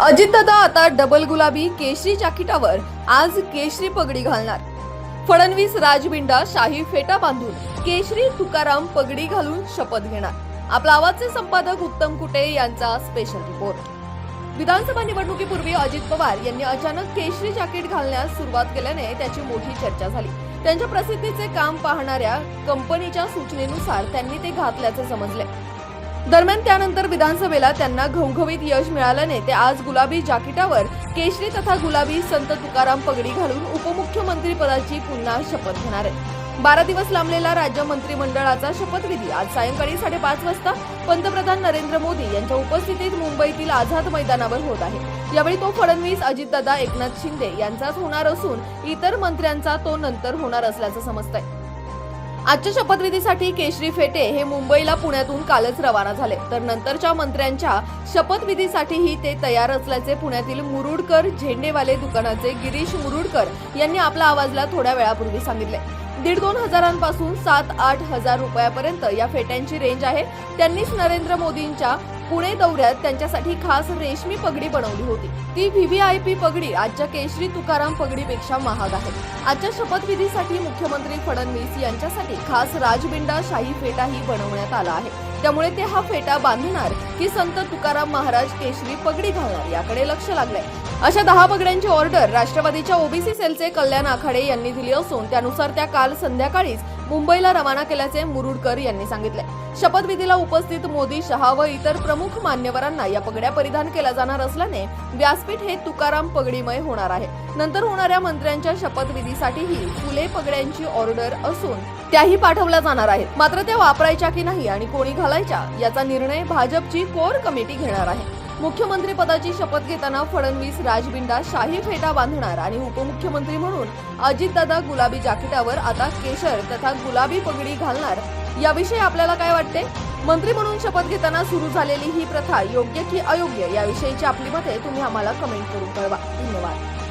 अजितदादा आता डबल गुलाबी केशरी जाकिटावर आज केशरी पगडी घालणार. फडणवीस राजबिंडा शाही फेटा बांधून केशरी तुकाराम पगडी घालून शपथ घेणार. आपला आवाजचे संपादक उत्तम कुटे यांचा स्पेशल रिपोर्ट विधानसभा निवडणुकीपूर्वी अजित पवार यांनी अचानक केशरी जॅकेट घालण्यास सुरुवात केल्याने त्याची मोठी चर्चा झाली. त्यांच्या प्रसिद्धीचे काम पाहणाऱ्या कंपनीच्या सूचनेनुसार त्यांनी ते घातल्याचे समजले. दरम्यान त्यानंतर विधानसभेला त्यांना घवघवीत यश मिळाल्याने ते आज गुलाबी जाकिटावर केशरी तथा गुलाबी संत तुकाराम पगडी घालून उपमुख्यमंत्री पदाची पुन्हा शपथ घेणार आहेत. बारा दिवस लांबलेला राज्य मंत्रिमंडळाचा शपथविधी आज सायंकाळी साडेपाच वाजता पंतप्रधान नरेंद्र मोदी यांच्या उपस्थितीत मुंबईतील आझाद मैदानावर होत आहे. यावेळी तो फडणवीस अजितदादा एकनाथ शिंदे यांचाच होणार असून इतर मंत्र्यांचा तो नंतर होणार असल्याचं समजतंय. आजच्या शपथविधीसाठी केशरी फेटे हे मुंबईला पुण्यातून कालच रवाना झाले. तर नंतरच्या मंत्र्यांच्या शपथविधीसाठीही ते तयार असल्याचे पुण्यातील मुरुडकर झेंडेवाले दुकानाचे गिरीश मुरुडकर यांनी आपला आवाजला थोड्या वेळापूर्वी सांगितले. दीड दोन हजारांपासून सात आठ हजार रुपयापर्यंत या फेट्यांची रेंज आहे. त्यांनीच नरेंद्र मोदींच्या पुणे दौऱ्यात त्यांच्यासाठी खास रेशमी पगडी बनवली होती. ती व्हीव्हीआयपी पगडी आजच्या केशरी तुकाराम पगडीपेक्षा महाग आहे. आजच्या शपथविधीसाठी मुख्यमंत्री फडणवीस यांच्यासाठी खास राजबिंडा शाही फेटाही बनवण्यात आला आहे. त्यामुळे ते हा फेटा बांधणार की संत तुकाराम महाराज केशरी पगडी घालणार याकडे लक्ष लागलंय. अशा दहा पगड्यांची ऑर्डर राष्ट्रवादीच्या ओबीसी सेलचे कल्याण आखाडे यांनी दिली असून त्यानुसार त्या काल संध्याकाळीच मुंबईला रवाना केल्याचे मुरुडकर यांनी सांगितले शपथविधीला उपस्थित मोदी शहा व इतर प्रमुख मान्यवरांना या पगड्या परिधान केल्या जाणार असल्याने व्यासपीठ हे तुकाराम पगडीमय होणार आहे. नंतर होणाऱ्या मंत्र्यांच्या शपथविधीसाठीही फुले पगड्यांची ऑर्डर असून त्याही पाठवल्या जाणार आहेत. मात्र त्या वापरायच्या की नाही आणि कोणी घालायच्या याचा निर्णय भाजपची कोर कमिटी घेणार आहे. मुख्यमंत्री पदाची शपथ घेताना फडणवीस राजबिंडा शाही फेटा बांधणार आणि उपमुख्यमंत्री म्हणून अजितदादा गुलाबी जाकिटावर आता केशर तथा गुलाबी पगडी घालणार. याविषयी आपल्याला काय वाटते? मंत्री म्हणून शपथ घेताना सुरू झालेली ही प्रथा योग्य की अयोग्य याविषयीची आपली मते तुम्ही आम्हाला कमेंट करून कळवा. धन्यवाद.